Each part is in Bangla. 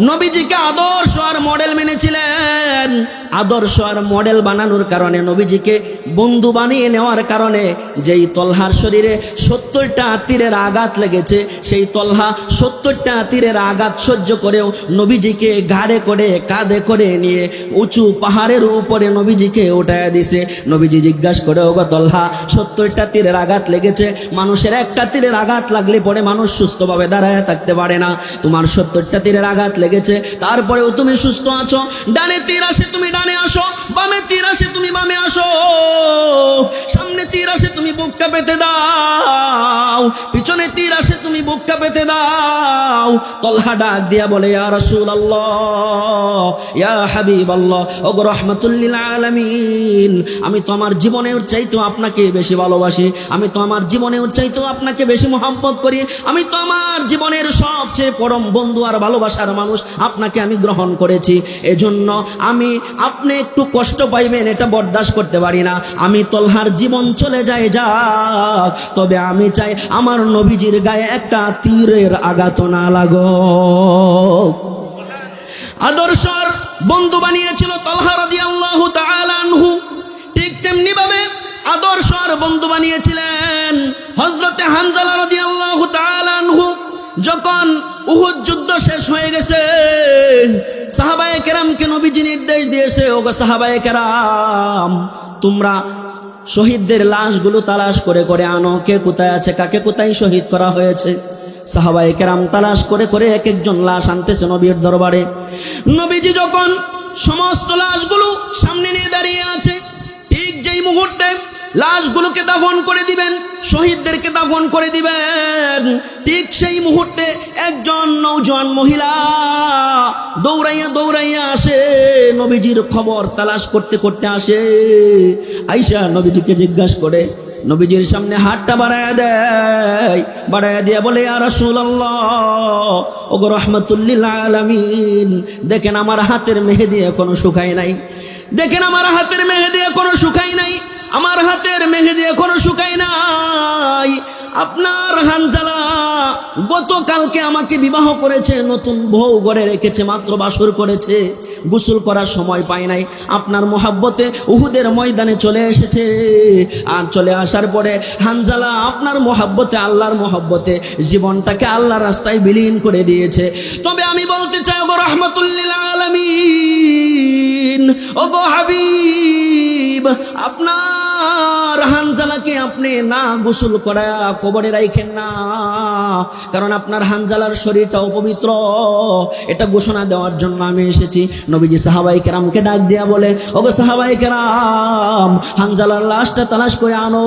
নবীজিকে আদর্শ আর মডেল মেনেছিলেন। আদর্শ আর মডেল বানানোর কারণে নবীজিকে বন্ধু বানিয়ে নেওয়ার কারণে যেই তলহার শরীরে সত্তরটা তীরের আঘাত লেগেছে, সেই তলহা সত্তরটা তীরের আঘাত সহ্য করেও নবীজিকে ঘাড়ে করে, কাঁধে করে নিয়ে উঁচু পাহাড়ের উপরে নবীজিকে উঠায় দিছে। নবীজি জিজ্ঞাসা করে, ওগো তলহা, সত্তরটা তীরের আঘাত লেগেছে। মানুষের একটা তীরের আঘাত লাগলে পরে মানুষ সুস্থভাবে দাঁড়ায় থাকতে পারে না। তোমার সত্তরটা তীরের আঘাত লেগেছে, তারপরেও তুমি সুস্থ আছো। ডানে তীর আসে তুমি ডানে আসো, বামে তীর আসে তুমি বামে আসো। সামনে তীর আসে তুমি বুকটা পেতে দাও, পিছনে তীর আসে তুমি বুকটা পেতে দাও। তলহা ডাক দিয়া বলে, ইয়া রাসূল আল্লাহ ইয়া হাবিব আল্লাহ ওগো রহমাতুল্লিল আলামিন, আমি তো আমার জীবনের চাইতেও আপনাকে বেশি ভালোবাসি, আমি তো আমার জীবনের চাইতেও আপনাকে বেশি মোহাম্মত করি, আমি তো আমার জীবনের সবচেয়ে পরম বন্ধু আর ভালোবাসার মানুষ, আপনাকে আমি গ্রহণ করেছি। এজন্য আমি, আপনি একটু কষ্ট পাইবেন, এটা বরদাস্ত করতে পারি না। আমি তলহার জীবন চলে যায় যাক, তবে আমি চাই আমার নবীজির গায়ে একটা তীরের আঘাত না লাগো আদর্শর বন্ধু বানিয়েছিল তলহা রাদিয়াল্লাহু তাআলা আনহু। ঠিক তেমনি ভাবে আদর্শ বন্ধু বানিয়েছিলেন হজরতে হানজালা তাআলা আনহু যখন উহুদ যুদ্ধ শেষ হয়ে গেছে, সাহাবায়ে কেরামকে নবীজি নির্দেশ দিয়েছে, ওগো সাহাবায়ে কেরাম, তোমরা শহীদদের লাশগুলো তালাশ করে করে আনো। কে কোথায় আছে? কাকে কোথায় শহীদ করা হয়েছে? সাহাবায়ে কেরাম তালাশ করে করে এক একজন লাশ আনতেছে নবীর দরবারে। নবীজি যখন সমস্ত লাশগুলো সামনে নিয়ে দাঁড়িয়ে আছে, ঠিক যেই মুহূর্তে লাশগুলোকে দাফন করে দিবেন, শহীদদেরকে দাফন করে দিবেন। ঠিক সেই মুহূর্তে একজন নৌজন মহিলা দৌড়াইয়া দৌড়াইয়া আসে, নবীজির খবর তালাশ করতে করতে আসে। আইসা নবীজিকে জিজ্ঞাসা করে, নবীজির সামনে হাতটা বাড়ায় দেয়, বাড়ায় দিয়া বলে আর ওগো রহমাতুল্লিল আলামিন, দেখেন আমার হাতের মেহেদি এখনও শুকায় নাই, দেখেন আমার হাতের মেহেদি এখনও শুকায় নাই। আমার হাতের মেহেদি এখনও শুকায় নাই। আপনার হানজালা গতকালকে আমাকে বিবাহ করেছে, নতুন বউ গড়ে রেখেছে, মাত্র বাসর করেছে, গোসল করার সময় পায় নাই। আপনার মোহাব্বতে উহুদের ময়দানে চলে এসেছে। আর চলে আসার পরে হানজালা আপনার মোহাব্বতে, আল্লাহর মোহাব্বতে জীবনটাকে আল্লাহর রাস্তায় বিলীন করে দিয়েছে। তবে আমি বলতে চাই গো রহমতুল্লিল আলমিন ও হাবিব, আপনার হানজালাকে আপনি না গোসল করা কবরে রাইখেন না। কারণ আপনার হানজালার শরীরটা অপবিত্র। এটা ঘোষণা দেওয়ার জন্য আমি এসেছি। নবীজি সাহাবাই কেরামকে ডাক দিয়া বলে, ওগো সাহাবাই কেরাম, হানজালার লাশটা তালাশ করে আনো।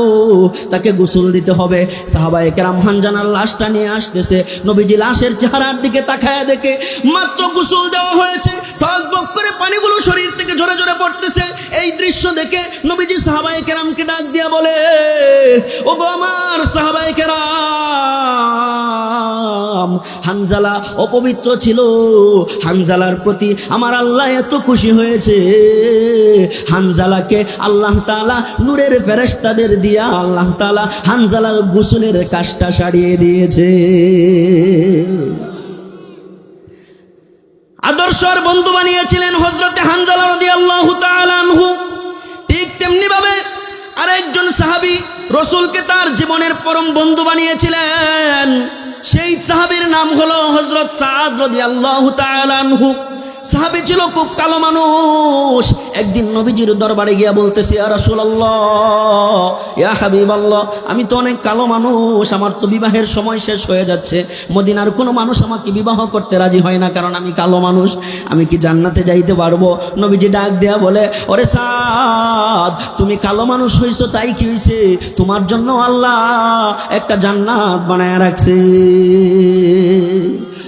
তাকে গোসল দিতে হবে। সাহাবাই কেরাম হানজালার লাশটা নিয়ে আসতেছে। নবীজি লাশের চেহারার দিকে তাকায় দেখে, মাত্র গোসল দেওয়া হয়েছে। টক করে পানিগুলো শরীর থেকে ঝরে ঝরে পড়তেছে। এই দৃশ্য দেখে নবীজি সাহাবাই কেরামকে ডাক দিয়া বলে ও গো আমার সাহাবাই কেরাম হানজালা অপবিত্র ছিল। হানজালার প্রতি আমার আল্লাহ এত খুশি হয়েছে। হানজালাকে আল্লাহ তালা নূরের ফেরেস্তাদের দিয়া আল্লাহ তালা হানজালার গোসলের কাজটা সারিয়ে দিয়েছে। আদর্শর বন্ধু বানিয়েছিলেন হজরতে হানজালা তাআলা আনহু। ঠিক তেমনি ভাবে আরেকজন সাহাবি রসুলকে তার জীবনের পরম বন্ধু বানিয়েছিলেন। সেই সাহাবির নাম হলো হজরত সাদ রাদিয়াল্লাহু আল্লাহ আনহু। সাহাবী ছিল খুব কালো মানুষ। একদিন নবীজির দরবারে গিয়া বলতেছি, ইয়া রাসূলুল্লাহ, ইয়া আমি তো অনেক কালো মানুষ, আমার তো বিবাহের সময় শেষ হয়ে যাচ্ছে। মদিনার কোনো মানুষ আমাকে বিবাহ করতে রাজি হয় না, কারণ আমি কালো মানুষ। আমি কি জান্নাতে যাইতে পারব? নবীজি ডাক দেয়া বলে, ওরে সাদ, তুমি কালো মানুষ হইছো, তাই কি হইছে? তোমার জন্য আল্লাহ একটা জান্নাত বানায় রাখছে।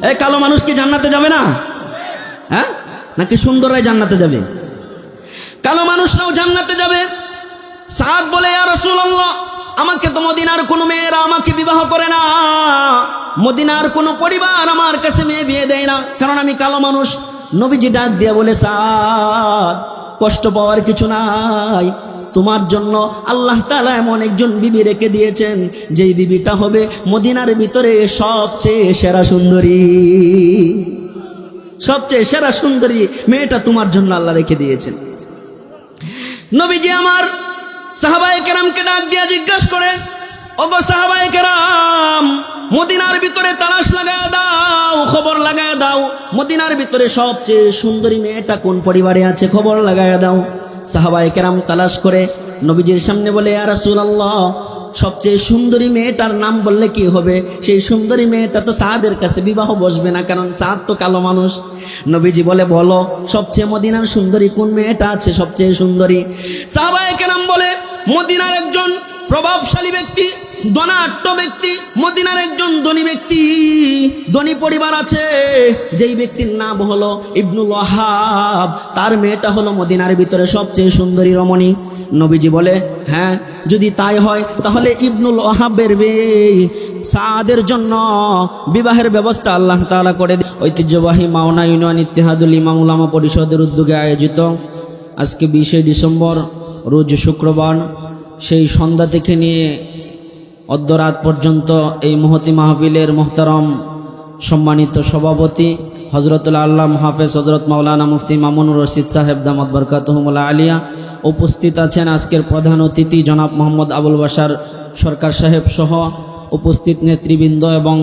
এ কালো মানুষ কি জান্নাতে যাবে না? হ্যাঁ? নাকি সুন্দরাই জান্নাতে যাবে? কালো মানুষরাও জান্নাতে যাবে। সাদ বলে আর আমাকে তো মদিনার কোনো মেয়েরা আমাকে বিবাহ করে না। মদিনার কোনো পরিবার আমার কাছে মেয়ে বিয়ে দেয় না। কারণ আমি কালো মানুষ। নবীজি ডাক দিয়ে বলে, সাদ, কষ্ট পাওয়ার কিছু নাই। তোমার জন্য আল্লাহ তালা এমন একজন বিবি রেখে দিয়েছেন, যেই বিবিটা হবে মদিনার ভিতরে সবচেয়ে সেরা সুন্দরী। সবচেয়ে সেরা সুন্দরী মেয়েটা তোমার জন্য আল্লাহ রেখে দিয়েছেন। নবীজি আমার সাহাবায়ে কেরামকে ডাক দিয়া জিজ্ঞাসা করে, ওগো সাহাবায়ে কেরাম, মদিনার ভিতরে তালাশ লাগায় দাও, খবর লাগায় দাও। মদিনার ভিতরে সবচেয়ে সুন্দরী মেয়েটা কোন পরিবারে আছে খবর লাগায় দাও। সাহাবায়ে কেরাম তালাশ করে নবীজির সামনে বলে আর রাসূলুল্লাহ সবচেয়ে সুন্দরী মেয়েটার নাম বললে কি হবে? সেই সুন্দরী মেয়েটা তো সাদের কাছে বিবাহ বসবে না, কারণ সাদ তো কালো মানুষ। নবীজি বলে, বলো, সবচেয়ে মদিনার সুন্দরী কোন মেয়েটা আছে? সবচেয়ে সুন্দরী। সাহাবায়ে কেরাম বলে, মদিনার একজন প্রভাবশালী ব্যক্তি, ধনাঢ্য ব্যক্তি, মদিনার একজন ধনী ব্যক্তি, ধনী পরিবার আছে। যেই ব্যক্তির নাম হলো ইবনুল ওয়াহাব। তার মেয়েটা হলো মদিনার ভিতরে সবচেয়ে সুন্দরী রমণী। নবীজি বলে হ্যাঁ যদি তাই হয়, তাহলে ইবনুল ওয়াহাবের মেয়ে সাদের জন্য বিবাহের ব্যবস্থা আল্লাহ তাআলা করে। ঐতিহ্যবাহী মাওনা ইউনিয়ন ইত্তেহাদুল ইমাম উলামা পরিষদের উদ্যোগে আয়োজিত আজকে বিশে ডিসেম্বর, রোজ শুক্রবার, সেই সন্ধ্যা থেকে নিয়ে অর্ধরাত পর্যন্ত এই মহতি মাহফিলের মোহতারম সম্মানিত সভাপতি হজরতুল আল্লাহ হাফেজ হজরত মাওলানা মুফতি মামুনুর রশিদ সাহেব দামদ বরকাতহমুল্লা আলিয়া উপস্থিত আছেন আজকের প্রধান অতিথি জনাব মোহাম্মদ আবুল বাসার সরকার সাহেব সহ উপস্থিত নেতৃবৃন্দ এবং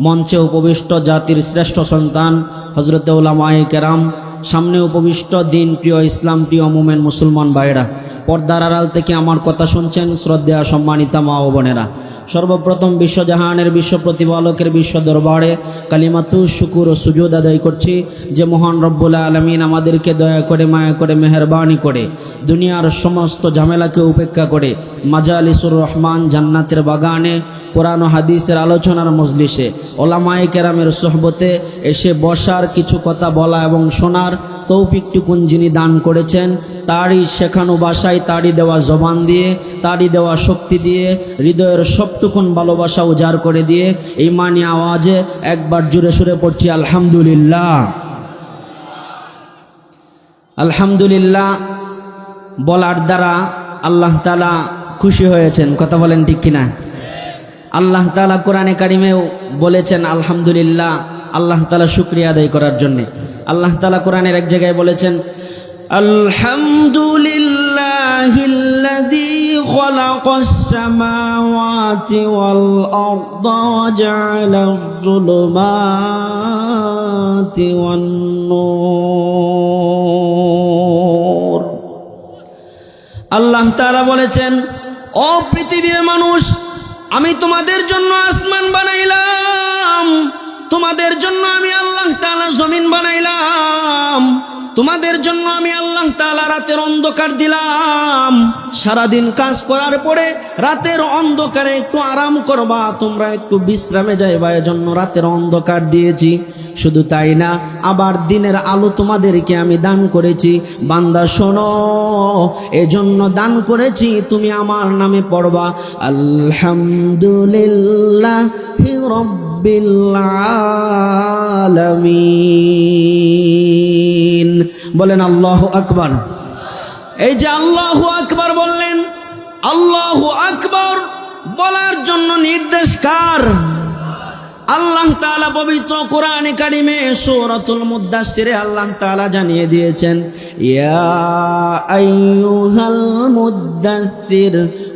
মঞ্চে উপবিষ্ট জাতির শ্রেষ্ঠ সন্তান হজরত উলামায়ে কেরাম, সামনে উপবিষ্ট দিন প্রিয় ইসলাম, প্রিয় মুমেন মুসলমান ভাইরা পর্দার আড়াল থেকে আমার কথা শুনছেন শ্রদ্ধা সম্মানিতা মা ও বোনেরা। সর্বপ্রথম বিশ্বজাহানের বিশ্ব প্রতিপালকের বিশ্ব দরবারে কালিমাতু শুকুর ও সুজুদ আদায় করছি যে মহান রব্বুল আলমিন আমাদেরকে দয়া করে, মায়া করে, মেহরবানি করে, দুনিয়ার সমস্ত ঝামেলাকে উপেক্ষা করে মাজালিসুর রহমান জান্নাতের বাগানে, কোরআন হাদিসের আলোচনার মজলিসে, ওলামায়ে কেরামের সোহবতে এসে বসার কিছু কথা বলা এবং শোনার তৌফিকটুকুন যিনি দান করেছেন, তারই শেখানো বাসায় তারই দেওয়া জবান দিয়ে, তারই দেওয়া শক্তি দিয়ে, হৃদয়ের সবটুকুন ভালোবাসা উজাড় করে দিয়ে ইমানি আওয়াজে একবার জুড়ে সুরে পড়ছি, আলহামদুলিল্লাহ। আলহামদুলিল্লাহ বলার দ্বারা আল্লাহ তালা খুশি হয়েছেন, কথা বলেন ঠিক কিনা? আল্লাহ তালা কোরআনে কারিমেও বলেছেন, আলহামদুলিল্লাহ আল্লাহ তালা শুক্রিয়া আদায় করার জন্য। আল্লাহ তালা কোরআনের এক জায়গায় বলেছেন আল্লাহ তাআলা বলেছেন, ও পৃথিবীর মানুষ, আমি তোমাদের জন্য আসমান বানাইলাম। তোমাদের জন্য আমি আল্লাহ তালা জমিন বানাইলাম। তোমাদের জন্য আমি আল্লাহ তালা রাতের অন্ধকার দিলাম। সারাদিন কাজ করার পরে রাতের অন্ধকারে একটু আরাম করবা, তোমরা একটু বিশ্রামে যাইবা, এজন্য রাতের অন্ধকার দিয়েছি। শুধু তাই না, আবার দিনের আলো তোমাদেরকে আমি দান করেছি। বান্দা, শোনো, এজন্য দান করেছি, তুমি আমার নামে পড়বা। আলহামদুলিল্লাহ আলামিন। বলেন আল্লাহ আকবার। এই যে আল্লাহ আকবার বললেন, আল্লাহ আকবার বলার জন্য নির্দেশ কার? আল্লাহ তাআলা পবিত্র কোরআনে কারিমে সূরাতুল মুদ্দাসসিরে আল্লাহ তাআলা জানিয়ে দিয়েছেন, ইয়া আইয়ুহাল মুদ্দাসসির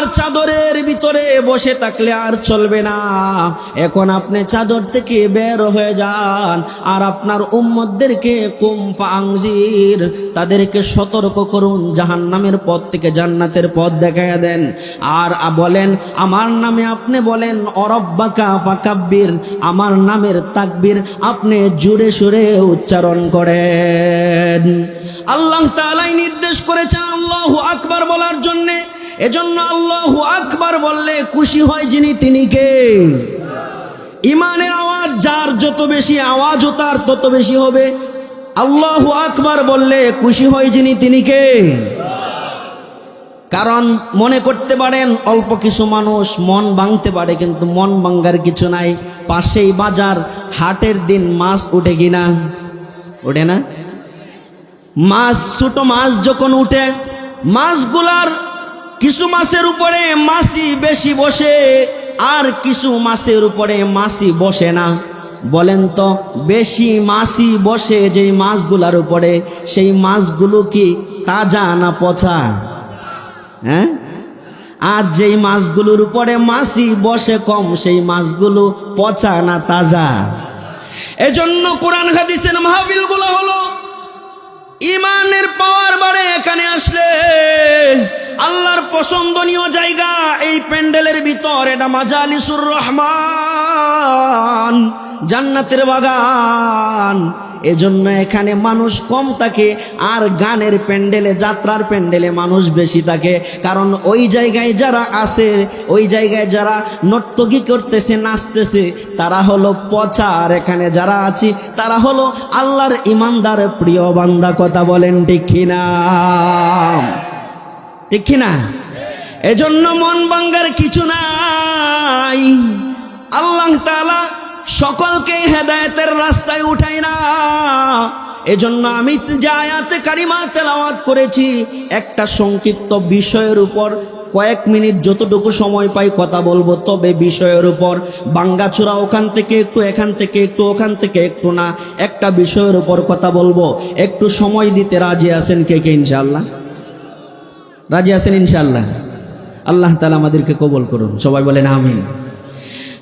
আর চাদরের ভিতরে বসে থাকলে আর চলবে না। এখন আপনি চাদর থেকে বের হয়ে যান আর আপনার উম্মদদেরকে কুমফা আংজির, তাদেরকে সতর্ক করুন, জাহান্নামের পথ থেকে জান্নাতের পথ দেখাইয়া দেন। আর বলেন, আমার নামে আপনি বলেন, অরব্বাকা ফাকাব্বির, আমার নামের তাকবির আপনি জুড়ে সুরে উচ্চারণ করেন। আল্লাহ তাআলাই নির্দেশ করেছেন, আল্লাহ আকবার বলার জন্যে। এজন্য আল্লাহু আকবার বললে, খুশি হয় যিনি তিনি কে? ইমানের আওয়াজ যার যত বেশি আওয়াজও তার তত বেশি হবে। আল্লাহু আকবার বললে, খুশি হয় যিনি তিনি কে? কারণ মনে করতে পারেন, অল্প কিছু মানুষ মন ভাঙতে পারে, কিন্তু মন ভাঙ্গার কিছু নাই। পাশেই বাজার, হাটের দিন মাছ উঠে কিনা? ওঠে না? মাছ, ছোট মাছ যখন উঠে, মাছগুলার কিছু মাছের উপরে মাছি বেশি বসে, আর কিছু মাছের উপরে মাছি বসে না। বলেন তো, বেশি মাছি বসে যেই মাছগুলার উপরে, সেই মাছগুলো কি তাজা না পচা? হ্যাঁ? আর যেই মাছগুলোর উপরে মাছি বসে কম, সেই মাছগুলো পচা না তাজা? এজন্য কোরআন হাদিসের মাহবিলগুলো হলো, ইমানের পাওয়ার বাড়ে এখানে আসলে। আল্লাহর পছন্দনীয় জায়গা এই প্যান্ডেলের ভিতর, এটা মাজালিসুর রহমান, জান্নাতের বাগান। এজন্য এখানে মানুষ কম থাকে আর গানের প্যান্ডেলে, যাত্রার প্যান্ডেলে মানুষ বেশি থাকে। কারণ ওই জায়গায় যারা আছে, ওই জায়গায় যারা নর্তকী করতেছে, নাচতেছে, তারা হলো পচা আর এখানে যারা আছি, তারা হলো আল্লাহর ইমানদার, প্রিয় বান্দা, কথা বলেন ঠিক কিনা? ঠিক কিনা? এজন্য মন বাঙ্গার কিছু নাই। আল্লাহ তাআলা সকলকে হেদায়তের রাস্তায় উঠাই না। এজন্য আমি যে কারিমা তেলাওয়াত করেছি, একটা সংক্ষিপ্ত বিষয়ের উপর কয়েক মিনিট যতটুকু সময় পাই কথা বলব, তবে বিষয়ের উপর বাঙ্গাচূড়া ওখান থেকে একটু এখান থেকে একটু ওখান থেকে একটু না, একটা বিষয়ের উপর কথা বলব। একটু সময় দিতে রাজি আছেন কে কে ইনশাআল্লাহ? রাজি আছেন ইনশাআল্লাহ আল্লাহ তালা আমাদেরকে কবল করুন সবাই বলেন আমিন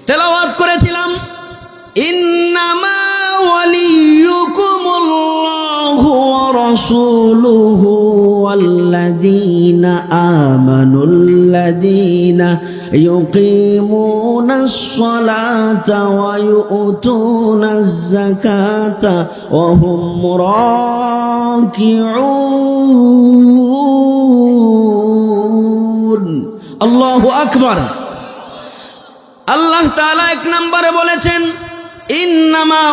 তেলাওয়াত করেছিলাম ইন্নামা ওয়ালিয়ুকুমুল্লাহু ওয়া রাসূলুহু ওয়াল্লাযীনা আমানুল্লাযীনা يقيمون الصلاة ويؤتون الزكاة وهم راكعون আল্লাহ আকবর। আল্লাহ তালা এক নম্বরে বলেছেন, ইন্নামা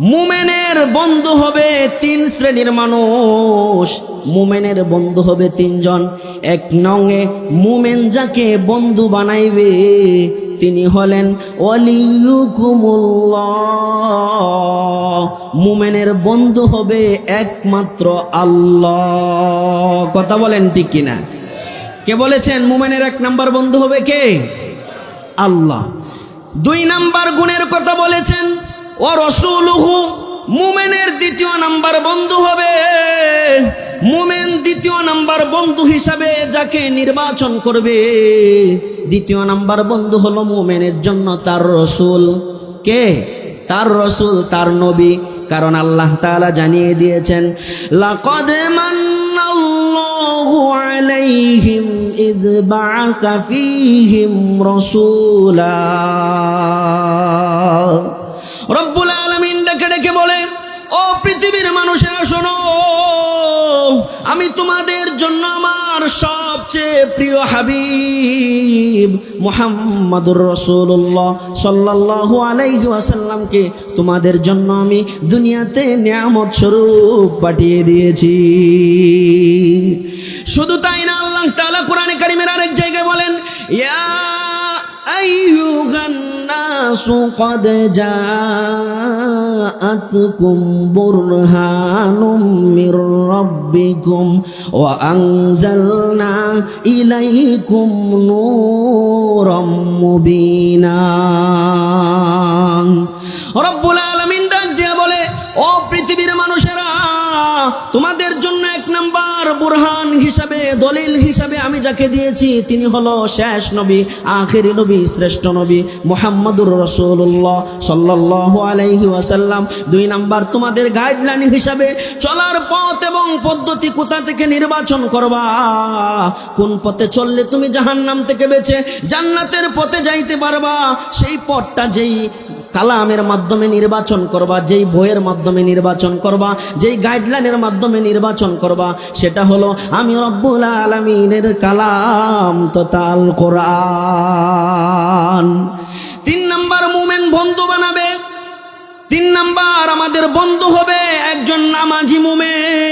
মুমেনের বন্ধু হবে তিন শ্রেণির মানুষ। মুমেনের বন্ধু হবে তিনজন। এক নঙে মুমেন যাকে বন্ধু বানাইবে তিনি হলেন মুমেনের বন্ধু হবে একমাত্র আল্লাহ। কথা বলেন ঠিক কিনা? কে বলেছেন মুমেনের এক নাম্বার বন্ধু হবে কে? আল্লাহ। দুই নাম্বার গুণের কথা বলেছেন, ও রসুলহু, মুমেনের দ্বিতীয় নাম্বার বন্ধু হবে মুমেন দ্বিতীয় নাম্বার বন্ধু হিসাবে যাকে নির্বাচন করবে, দ্বিতীয় নাম্বার বন্ধু হলো মোমেনের জন্য তার রসুল। কে? তার রসুল, তার নবী। কারণ আল্লাহ তাআলা জানিয়ে দিয়েছেন, লাকাদ রব্বুল আলামিন ডেকে ডেকে বলে, ও পৃথিবীর মানুষেরা শোনো আমি তোমাদের জন্য আমার সবচেয়ে প্রিয় হাবিব মুহাম্মাদুর রসুল্লাহ সাল্লাল্লাহু আলাইহি ওয়াসাল্লামকে তোমাদের জন্য আমি দুনিয়াতে নিয়ামত স্বরূপ পাঠিয়ে দিয়েছি। শুধু তাই না, আল্লাহ তাআলা কোরআনে কারিমের আরেক জায়গায় বলেন, ইয়া الناس قد جاءتكم برهان من ربكم وأنزلنا إليكم نورا مبينا رب العالمين ডাক দিয়ে বলে ও পৃথিবীর মানুষেরা তোমাদের জন্য এক নাম্বার বুরহান হিসাবে, দলিল হিসাবে আমি যাকে দিয়েছি, তিনি হলো শেষ নবী, আখেরি নবী, শ্রেষ্ঠ নবী মোহাম্মদুর রসুল্লাহ সাল্লাল্লাহু আলাইহি ওয়াসাল্লাম। দুই নাম্বার, তোমাদের গাইডলাইন হিসাবে চলার পথ এবং পদ্ধতি কোথা থেকে নির্বাচন করবা? কোন পথে চললে তুমি জাহান্নাম থেকে বেঁচে জান্নাতের পথে যাইতে পারবা? সেই পথটা যেই কালামের মাধ্যমে নির্বাচন করবা, যেই বইয়ের মাধ্যমে নির্বাচন করবা, যেই গাইডলাইনের মাধ্যমে নির্বাচন করবা, সেটা হলো, আমি রব্বুল আলমিনের কালাম ততাল কোরআন। তিন নাম্বার, মুমেন বন্ধু বানাবে। তিন নাম্বার, আমাদের বন্ধু হবে একজন নামাজি মুমেন।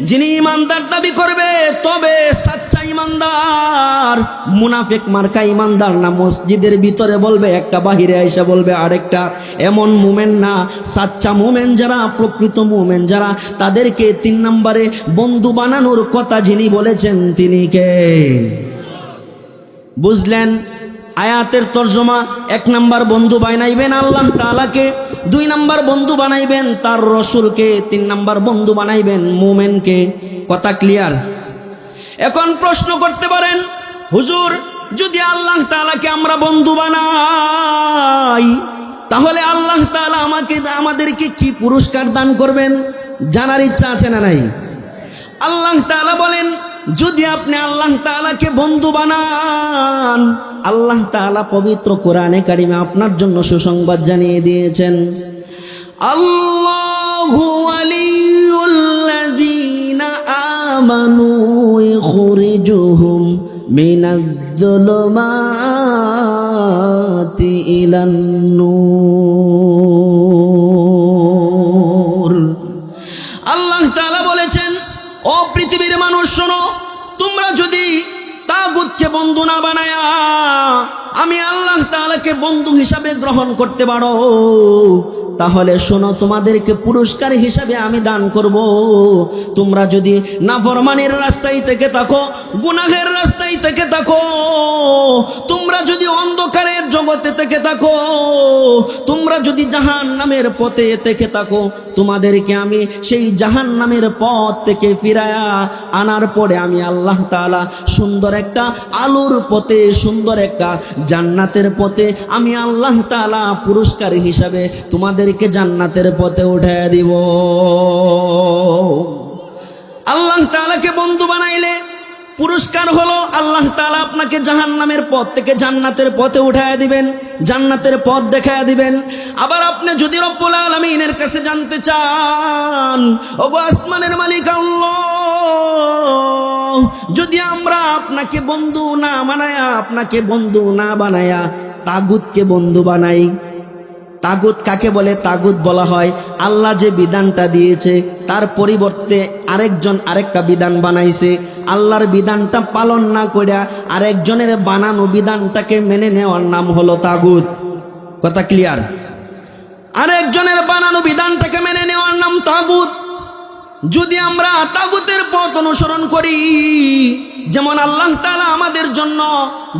যিনি ইমানদার দাবি করবে, তবে সাচ্চা ইমানদার। মুনাফেক মার্কা ইমানদার না, মসজিদের ভিতরে বলবে, একটা বাহিরে আইসা বলবে আরেকটা। এমন মুমেন না, সাচ্চা মুমেন যারা, প্রকৃত মুমেন যারা, তাদেরকে তিন নম্বরে বন্ধু বানানোর কথা যিনি বলেছেন, তিনি কে? বুঝলেন? আয়াতের তর্জমা, এক নাম্বার বন্ধু বানাইবেন আল্লাহ তাআলাকে, দুই নাম্বার বন্ধু বানাইবেন তার রসুলকে, তিন নাম্বার বন্ধু বানাইবেন মুমেনকে। কথা ক্লিয়ার এখন প্রশ্ন করতে পারেন, হুজুর, যদি আল্লাহ তাআলাকে আমরা বন্ধু বানাই, তাহলে আল্লাহ তাআলা আমাকে, আমাদেরকে কি পুরস্কার দান করবেন? জানার ইচ্ছা আছে না নাই? আল্লাহ তাআলা বলেন যদি আপনি আল্লাহ তাআলাকে বন্ধু বানান, আল্লাহ তাআলা পবিত্র কোরআনে কারিমে আপনার জন্য সুসংবাদ জানিয়ে দিয়েছেন। আল্লাহু আমানু ইখরিজুহুম বন্ধু হিসাবে গ্রহণ করতে পারো। তাহলে শোনো, তোমাদেরকে পুরস্কার হিসাবে আমি দান করব। তোমরা যদি নাফরমানের রাস্তায় থেকে থাকো, গুনাহের রাস্তায় থেকে থাকো, তোমরা যদি অন্ধকারের জগতে থেকে থাকো। তোমরা যদি জাহান নামের পথে থেকে থাকো, তোমাদেরকে আমি সেই জাহান নামের পথ থেকে ফিরায়া আনার পরে আমি আল্লাহ তাআলা সুন্দর একটা আলোর পথে, সুন্দর একটা জান্নাতের পথে আমি আল্লাহ তাআলা পুরস্কার হিসাবে তোমাদেরকে জান্নাতের পথে উঠায় দিব। আল্লাহ তাআলাকে বন্ধু বানাইলে পুরস্কার হলো আল্লাহ তাআলা আপনাকে জাহান্নামের পথ থেকে জান্নাতের পথে উঠায় দিবেন, জান্নাতের পথ দেখায় দিবেন। আবার আপনি যদি রব্বুল আলামিনের কাছে জানতে চান ও গো আসমানের মালিক যদি আমরা আপনাকে বন্ধু না বানায়া আপনাকে বন্ধু না বানায়া, তাগুতকে বন্ধু বানাই। তাগুত কাকে বলে? তাগুত বলা হয়, আল্লাহ যে বিধানটা দিয়েছে, তার পরিবর্তে আরেকজন আরেকটা বিধান বানাইছে। আল্লাহর বিধানটা পালন না করিয়া আরেকজনের বানানো বিধানটাকে মেনে নেওয়ার নাম হলো তাগুত। কথা ক্লিয়ার আরেকজনের বানানো বিধানটাকে মেনে নেওয়ার নাম তাগুত। যদি আমরা তাগুতের পথ অনুসরণ করি, যেমন আল্লাহ তাআলা আমাদের জন্য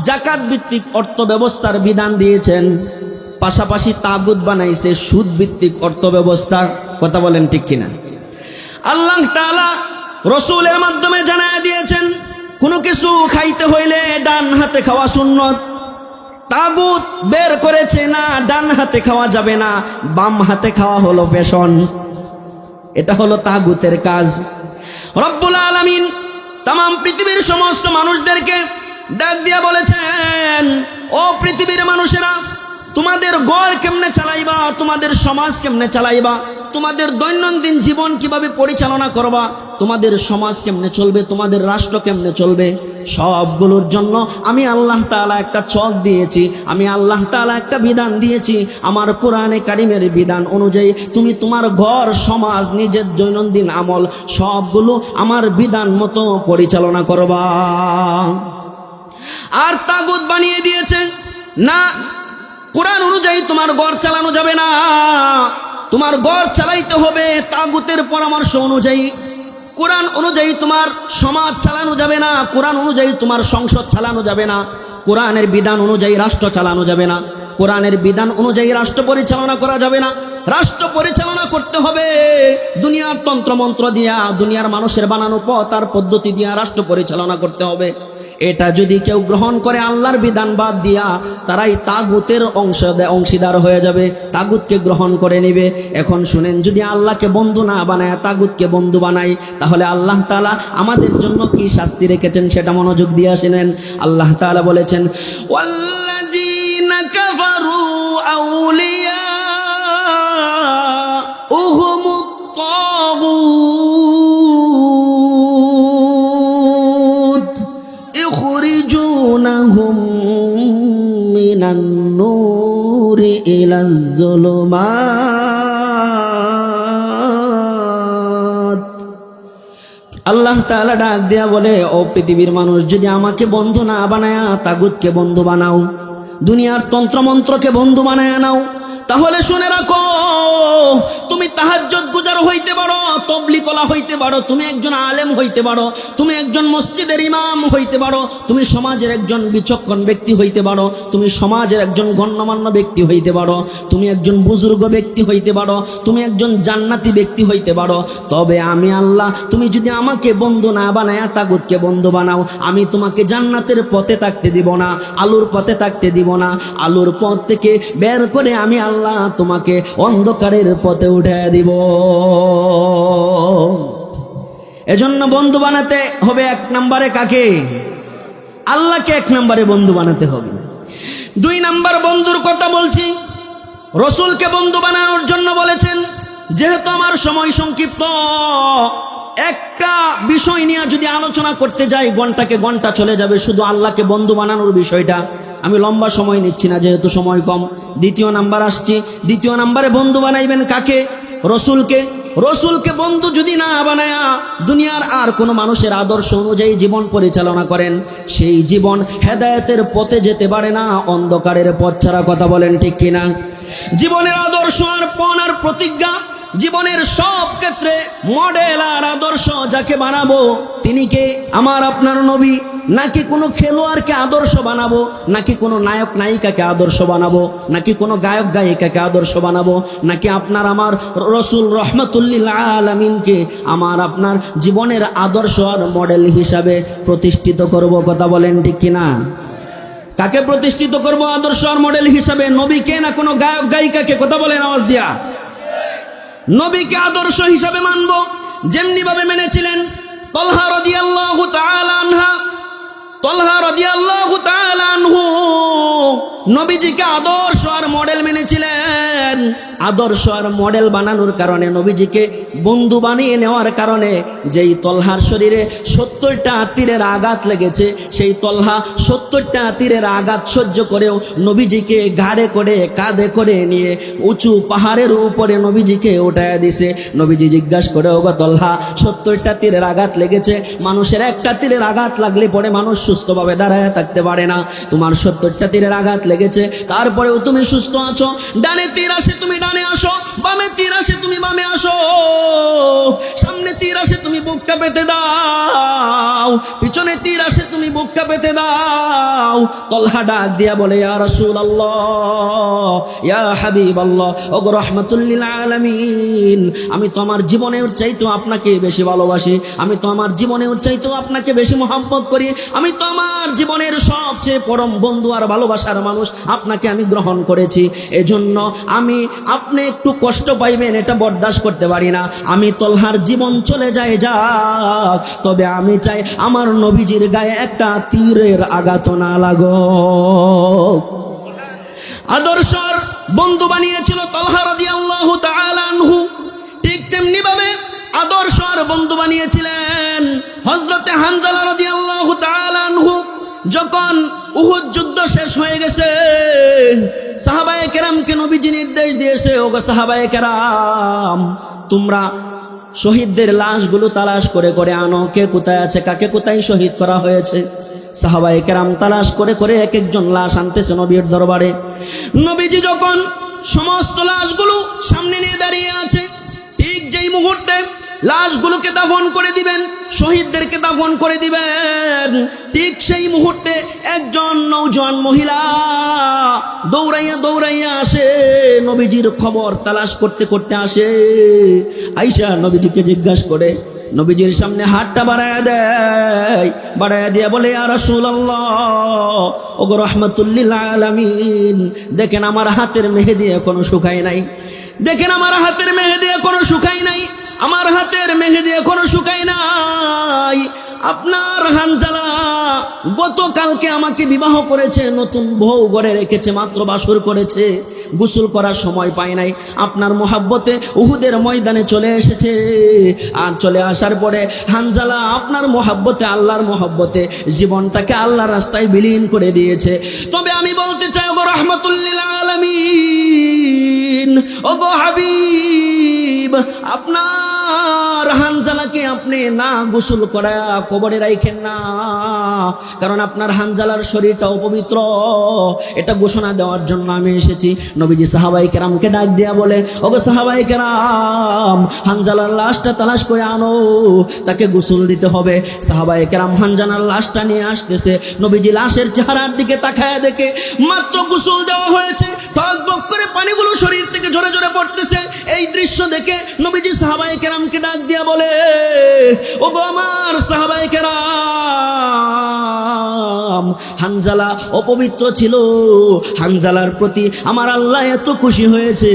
জাকাত ভিত্তিক অর্থ ব্যবস্থার বিধান দিয়েছেন পাশাপাশি তাগুত বানাইছে সুদ ভিত্তিক অর্থ ব্যবস্থা কথা বলেন ঠিক কিনা? আল্লাহ তাআলা রসুলের মাধ্যমে জানায় দিয়েছেন, কোনো কিছু খাইতে হইলে ডান হাতে খাওয়া সুন্নত। তাগুত বের করেছে না, ডান হাতে খাওয়া যাবে না, বাম হাতে খাওয়া হলো ফ্যাশন। এটা হলো তাগুতের কাজ। রব্বুল আলামিন তাম পৃথিবীর সমস্ত মানুষদেরকে ডাক দিয়া বলেছেন, ও পৃথিবীর মানুষেরা তোমাদের গড় কেমনে চালাইবা? তোমাদের সমাজ কেমনে চালাইবা? তোমাদের দৈনন্দিন জীবন কীভাবে পরিচালনা করবা? তোমাদের সমাজ কেমনে চলবে? তোমাদের রাষ্ট্র কেমনে চলবে? সবগুলোর জন্য আমি আল্লাহ তাআলা একটা চক দিয়েছি। আমি আল্লাহ তাআলা একটা বিধান দিয়েছি। আমার কোরআনে কারিমের বিধান অনুযায়ী তুমি তোমার ঘর, সমাজ, নিজের দৈনন্দিন আমল সবগুলো আমার বিধান মতো পরিচালনা করবা। আর তাগুত বানিয়ে দিয়েছে। না কোরআন অনুযায়ী তোমার গড় চালানো যাবে না। তোমার গড় চালাইতে হবে তাগুতের পরামর্শ অনুযায়ী। কোরআন অনুযায়ী তোমার সমাজ চালানো যাবে না। কোরআন অনুযায়ী তোমার সংসদ চালানো যাবে না। কোরআনের বিধান অনুযায়ী রাষ্ট্র চালানো যাবে না। কোরআনের বিধান অনুযায়ী রাষ্ট্র পরিচালনা করা যাবে না। রাষ্ট্র পরিচালনা করতে হবে। দুনিয়ার তন্ত্রমন্ত্র দিয়া, দুনিয়ার মানুষের বানানো পথ আর পদ্ধতি দিয়া রাষ্ট্র পরিচালনা করতে হবে। এটা যদি কেউ গ্রহণ করে আল্লাহর বিধান বাদ দিয়া, তারাই তাগুতের অংশ অংশীদার হয়ে যাবে, তাগুতকে গ্রহণ করে নেবে। এখন শুনেন, যদি আল্লাহকে বন্ধু না বানায়, তাগুতকে বন্ধু বানাই, তাহলে আল্লাহ তালা আমাদের জন্য কি শাস্তি রেখেছেন সেটা মনোযোগ দিয়ে আসেন আল্লাহ তালা বলেছেন, ওয়াল্লাযীনা النور إلى الظلمات আল্লাহ তাআলা ডাক দেয়া বলে ও পৃথিবীর মানুষ যদি আমাকে বন্ধু না বানায়া তাগুতকে বন্ধু বানাও দুনিয়ার তন্ত্রমন্ত্রকে বন্ধু বানায়া নাও তাহলে শুনে রাখো, তুমি তাহাজ্জুদ গুজার হইতে পারো তবলিকলা হইতে পারো, তুমি একজন আলেম হইতে পারো, তুমি একজন মসজিদের ইমাম হইতে পারো, তুমি সমাজের একজন বিচক্ষণ ব্যক্তি হইতে পারো, তুমি সমাজের একজন গণ্যমান্য ব্যক্তি হইতে পারো, তুমি একজন বুজুর্গ ব্যক্তি হইতে পারো, তুমি একজন জান্নাতি ব্যক্তি হইতে পারো। তবে আমি আল্লাহ, তুমি যদি আমাকে বন্ধু না বানায় তাগুতকে বন্ধু বানাও, আমি তোমাকে জান্নাতের পথে থাকতে দিব না, আলুর পথে থাকতে দিব না, আলুর পথ থেকে বের করে আমি আল্লাহ তোমাকে অন্ধকারের পথে উঠে দিব। এজন্য বন্ধু বানাতে হবে এক নম্বরে কাকে? আল্লাহকে এক নম্বরে বন্ধু বানাতে হবে। দুই নাম্বার বন্ধুর কথা বলছি। রসুলকে বন্ধু বানানোর জন্য বলেছেন, যেহেতু আমার সময় সংক্ষিপ্ত, একটা বিষয় নিয়ে যদি আলোচনা করতে যাই, ঘন্টাকে ঘণ্টা চলে যাবে, শুধু আল্লাহকে বন্ধু বানানোর বিষয়টা। আমি লম্বা সময় নিচ্ছি না, যেহেতু সময় কম। দ্বিতীয় নাম্বার আসছি। দ্বিতীয় নাম্বারে বন্ধু বানাইবেন কাকে? রসুলকে। রসুলকে বন্ধু যদি না বানায়া দুনিয়ার আর কোনো মানুষের আদর্শ অনুযায়ী জীবন পরিচালনা করেন, সেই জীবন হেদায়তের পথে যেতে পারে না, অন্ধকারের পথ ছাড়া কথা বলেন ঠিক কিনা? জীবনের আদর্শ আর পণ আর প্রতিজ্ঞা, জীবনের সব ক্ষেত্রে মডেল আর আদর্শ যাকে বানাবো, তিনি কে? আমার আপনার নবী। নাকি কোনো খেলোয়াড়কে আদর্শ বানাবো? নাকি কোনো নায়ক নায়িকাকে আদর্শ বানাবো? নাকি কোনো গায়ক গায়িকাকে আদর্শ বানাবো? নাকি আপনার আমার রসুল রহমতুল্লিল আলমিনকে আমার আপনার জীবনের আদর্শ আর মডেল হিসাবে প্রতিষ্ঠিত করব? কথা বলেন ঠিক কিনা? কাকে প্রতিষ্ঠিত করব আদর্শ আর মডেল হিসাবে? নবীকে না কোনো গায়ক গায়িকাকে? কথা বলেন আওয়াজ দিয়া। নবীকে আদর্শ হিসাবে মানব। যেমনি ভাবে মেনেছিলেন। তলহা রাদিয়াল্লাহু তাআলা আনহা নবীজিকে আদর্শ আর মডেল মেনেছিলেন। আদর্শ আর মডেল বানানোর কারণে নবীজিকে বন্ধু বানিয়ে নেওয়ার কারণে যেই তলহার শরীরে সত্তরটা তীরের আঘাত লেগেছে, সেই তলহা সত্তরটা তীরের আঘাত সহ্য করেও নবীজিকে ঘাড়ে করে, কাঁধে করে নিয়ে উঁচু পাহাড়ের উপরে নবীজিকে উঠায় দিছে। নবীজি জিজ্ঞাসা করে, ওগো তলহা, সত্তরটা তীরের আঘাত লেগেছে। মানুষের একটা তীরের আঘাত লাগলে পরে মানুষ সুস্থভাবে দাঁড়ায় থাকতে পারে না। তোমার সত্তরটা তীরের আঘাত লেগেছে, তারপরেও তুমি সুস্থ আছো। ডানে তীর আসে, তুমি ডানে আসো, বামে তীর আসে, তুমি বামে আসো। সামনে তীর আসে, তুমি বুকটা পেতে দাও। পিছনে তীর আসে, তুমি বুকটা পেতে দাও। তলহা ডাক দিয়া বলে, ইয়া রাসূল আল্লাহ ইয়া হাবিব আল্লাহ ওগো রহমাতুল্লিল আলামিন, আমি তো আমার জীবনের চাইতেও আপনাকে বেশি ভালোবাসি। আমি তো আমার জীবনের চাইতেও আপনাকে বেশি মহাব্বত করি। আমি তো আমার জীবনের সবচেয়ে পরম বন্ধু আর ভালোবাসার মানুষ। আপনাকে আমি গ্রহণ করেছি। এজন্য আমি আপনি একটু কষ্ট পাইবেন, এটা বরদাস্ত করতে পারি না। আমি তলহার জীবন চলে যায় যাক। তবে আমি চাই আমার নবীজির গায়ে একটা তীরের আঘাত না লাগো আদর্শর বন্ধু বানিয়েছিল তলহা রাদিয়াল্লাহু তাআলা আনহু। ঠিক তেমনি ভাবে আদর্শ আর বন্ধু বানিয়েছিলেন হজরতে হানজালা রাদিয়াল্লাহু তাআলা আনহু। যখন উহুদ যুদ্ধ শেষ হয়ে গেছে, সাহাবায়ে কেরামকে নবীজি নির্দেশ দিয়েছে, ওগো সাহাবায়ে কেরাম, তোমরা শহীদদের লাশগুলো তালাশ করে করে আনো। কে কোথায় আছে, কাকে কোথায় শহীদ করা হয়েছে? সাহাবায়ে কেরাম তালাশ করে করে এক একজন লাশ আনতেছে নবীর দরবারে। নবীজি যখন সমস্ত লাশগুলো সামনে নিয়ে দাঁড়িয়ে আছে, ঠিক যেই মুহূর্তে লাশগুলোকে দাফন করে দিবেন শহীদদেরকে দাফন করে দিবেন। ঠিক সেই মুহূর্তে একজন নৌজন মহিলা দৌড়াইয়া দৌড়াইয়া আসে, নবীজির খবর তালাশ করতে করতে আসে। আইসা নবীজিকে জিজ্ঞাসা করে, নবীজির সামনে হাতটা বাড়ায় দেয়। বাড়ায় দিয়া বলে আর ওগো রহমাতুল্লিল দেখেন আমার হাতের মেহেদি এখনও শুকায় নাই। দেখেন আমার হাতের মেহেদি এখনও শুকায় নাই। আমার হাতের মেহেদি এখনও শুকায় নাই। আপনার হানজালা গতকালকে আমাকে বিবাহ করেছে, নতুন বউ গড়ে রেখেছে, মাত্র বাসর করেছে, গোসল করার সময় পায় নাই। আপনার মোহাব্বতে উহুদের ময়দানে চলে এসেছে। আর চলে আসার পরে হানজালা আপনার মোহাব্বতে, আল্লাহর মোহাব্বতে জীবনটাকে আল্লাহর রাস্তায় বিলীন করে দিয়েছে। তবে আমি বলতে চাই, ওগো রহমতুল্লিল আলমিন, ওগো হাবিব, আপনার হানজালা হানজালাকে আপনি না গোসল করা কবরে রাইখেন না। কারণ আপনার হানজালার শরীরটা অপবিত্র। এটা ঘোষণা দেওয়ার জন্য আমি এসেছি। নবীজি সাহাবাই কেরামকে ডাক দেয়া বলে, ওগো সাহাবাই কেরাম, হানজালার লাশটা তালাশ করে আনো। তাকে গোসল দিতে হবে। সাহাবাই কেরাম হানজালার লাশটা নিয়ে আসতেছে। নবীজি লাশের চেহারার দিকে তাকায় দেখে, মাত্র গোসল দেওয়া হয়েছে। টক বক করে পানিগুলো শরীর থেকে ঝরে ঝরে পড়তেছে। এই দৃশ্য দেখে নবীজি সাহাবাই কেরামকে ডাক দিয়া বলে ও গো আমার সাহাবাই কেরাম, হানজালা অপবিত্র ছিল। হানজালার প্রতি আমার আল্লাহ এত খুশি হয়েছে।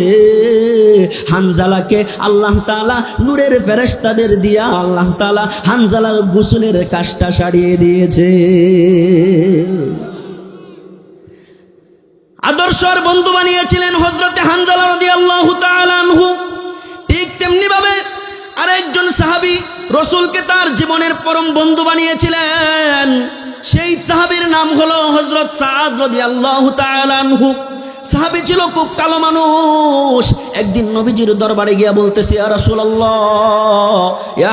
হানজালাকে আল্লাহ তাআলা নূরের ফেরেশতাদের দিয়া আল্লাহ তাআলা হানজালার গোসলের কাজটা সারিয়ে দিয়েছে। আদর্শর বন্ধু বানিয়েছিলেন হজরতে হানজালা ঠিক তেমনি ভাবে আরেকজন সাহাবি রসুলকে তার জীবনের পরম বন্ধু বানিয়েছিলেন। সেই সাহাবির নাম হলো হজরত সাদ রদি আল্লাহ সাহাবী ছিল খুব কালো মানুষ। একদিন নবীজির দরবারে গিয়া বলতেছি, ইয়া রাসূলুল্লাহ, ইয়া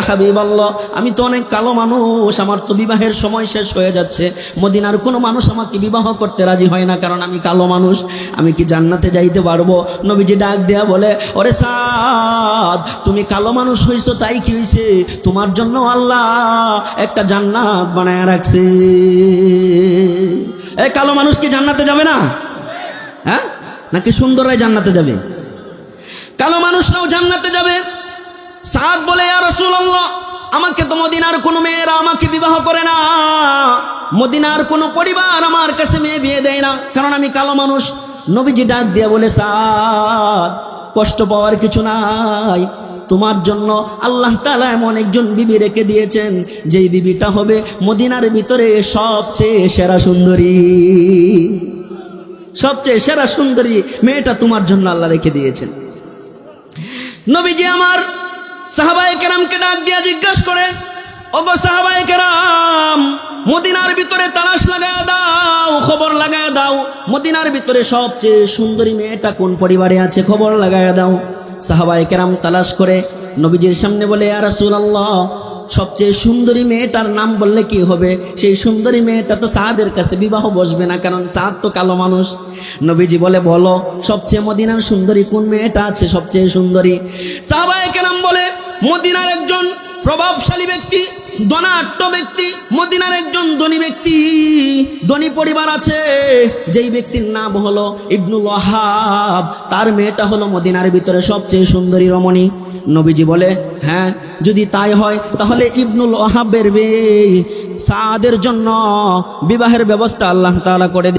আমি তো অনেক কালো মানুষ, আমার তো বিবাহের সময় শেষ হয়ে যাচ্ছে। মদিনার কোনো মানুষ আমাকে বিবাহ করতে রাজি হয় না, কারণ আমি কালো মানুষ। আমি কি জান্নাতে যাইতে পারব? নবীজি ডাক দেয়া বলে, ওরে সাদ, তুমি কালো মানুষ হইছো, তাই কি হইছে? তোমার জন্য আল্লাহ একটা জান্নাত বানায় রাখছে। এ কালো মানুষ কি জান্নাতে যাবে না? হ্যাঁ? নাকি সুন্দরাই জান্নাতে যাবে? কালো মানুষরাও জান্নাতে যাবে। সাদ বলে আর আমাকে তো মদিনার কোনো মেয়েরা আমাকে বিবাহ করে না। মদিনার কোনো পরিবার আমার কাছে মেয়ে বিয়ে দেয় না। কারণ আমি কালো মানুষ। নবীজি ডাক দিয়ে বলে, সাদ, কষ্ট পাওয়ার কিছু নাই। তোমার জন্য আল্লাহ তালা এমন একজন বিবি রেখে দিয়েছেন, যেই বিবিটা হবে মদিনার ভিতরে সবচেয়ে সেরা সুন্দরী। সবচেয়ে সেরা সুন্দরী মেয়েটা তোমার জন্য আল্লাহ রেখে দিয়েছেন। নবীজি আমার সাহাবায়ে কেরামকে ডাক দিয়া জিজ্ঞাসা করে, ওগো সাহাবায়ে কেরাম, মদিনার ভিতরে তালাশ লাগায় দাও, খবর লাগায় দাও। মদিনার ভিতরে সবচেয়ে সুন্দরী মেয়েটা কোন পরিবারে আছে খবর লাগায় দাও। সাহাবায়ে কেরাম তালাশ করে নবীজির সামনে বলে আর রাসূলুল্লাহ সবচেয়ে সুন্দরী মেয়েটার নাম বললে কি হবে? সেই সুন্দরী মেয়েটা তো সাহাদের কাছে বিবাহ বসবে না, কারণ সাদ তো কালো মানুষ। নবীজি বলে, বলো, সবচেয়ে মদিনার সুন্দরী কোন মেয়েটা আছে? সবচেয়ে সুন্দরী। সাহাবায়ে কেরাম বলে, মদিনার একজন প্রভাবশালী ব্যক্তি, ধনাঢ্য ব্যক্তি, মদিনার একজন ধনী ব্যক্তি, ধনী পরিবার আছে। যেই ব্যক্তির নাম হলো ইবনুল ওয়াহাব, তার মেয়েটা হলো মদিনার ভিতরে সবচেয়ে সুন্দরী রমণী। নবীজি বলে হ্যাঁ যদি তাই হয়, তাহলে ইবনুল ওহাবের বে সাদের জন্য বিবাহের ব্যবস্থা আল্লাহ তালা করে